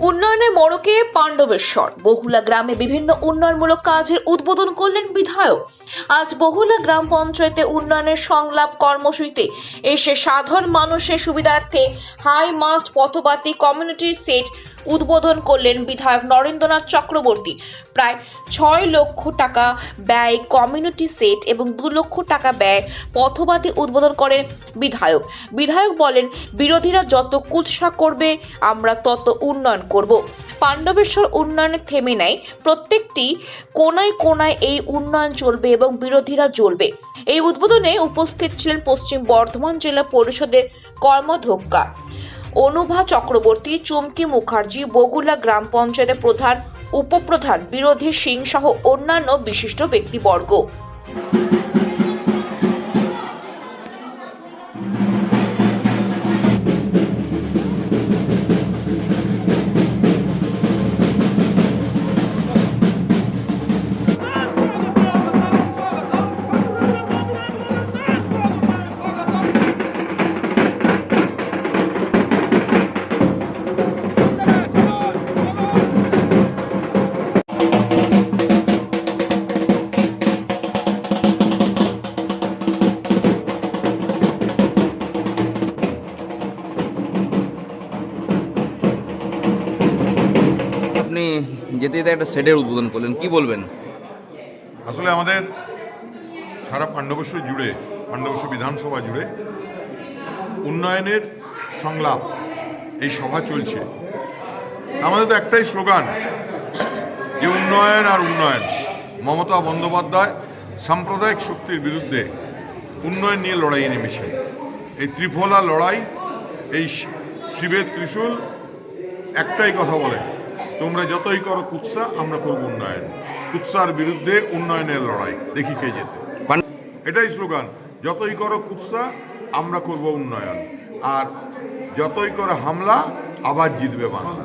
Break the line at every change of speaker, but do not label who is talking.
উন্নয়নের মোড়কে পাণ্ডবেশ্বর। বহুলা গ্রামে বিভিন্ন উন্নয়নমূলক কাজের উদ্বোধন করলেন বিধায়ক। আজ বহুলা গ্রাম পঞ্চায়েতে উন্নয়নের সংলাপ কর্মসূচিতে এসে সাধারণ মানুষের সুবিধার্থে হাই মাস্ট পথবাতি কমিউনিটি সেট উদ্বোধন করলেন বিধায়ক নরেন্দ্রনাথ চক্রবর্তী। প্রায় ছয় লক্ষ টাকা ব্যয় কমিউনিটি সেট এবং দু লক্ষ টাকা ব্যয় পথবাতি উদ্বোধন করেন বিধায়ক। বিধায়ক বলেন, বিরোধীরা যত কুৎসা করবে, আমরা তত উন্নয়ন করব। পাণ্ডবেশ্বর উন্নয়নে থেমে নেয় প্রত্যেকটি কোনায় কোনায় এই উন্নয়ন চলবে এবং বিরোধীরা জ্বলবে। এই উদ্বোধনে উপস্থিত ছিলেন পশ্চিম বর্ধমান জেলা পরিষদের কর্মধ্যক্ষা অনুভা চক্রবর্তী, চুমকি মুখার্জি, বগুলা গ্রাম পঞ্চায়েতের প্রধান, উপপ্রধান বিরোধী সিং সহ অন্যান্য বিশিষ্ট ব্যক্তিবর্গ।
আপনি যেতে যেতে একটা শেডের উদ্বোধন করলেন, কি বলবেন?
আসলে আমাদের সারা পাণ্ডবেশ্বর জুড়ে পাণ্ডবেশ্বর বিধানসভা জুড়ে উন্নয়নের সংলাপ এই সভা চলছে। আমাদের তো একটাই স্লোগান, যে উন্নয়ন আর উন্নয়ন, মমতা বন্দ্যোপাধ্যায় সাম্প্রদায়িক শক্তির বিরুদ্ধে উন্নয়ন নিয়ে লড়াইয়ে নেমেছে। এই ত্রিফলা লড়াই, এই শিবের ত্রিশূল, একটাই কথা বলে তোমরা যতই করো কুৎসা, আমরা করব উন্নয়ন। কুৎসার বিরুদ্ধে উন্নয়নের লড়াই, দেখি কে যেতে এটাই স্লোগান, যতই করো কুৎসা, আমরা করব উন্নয়ন। আর যতই করো হামলা, আবার জিতবে বাংলা।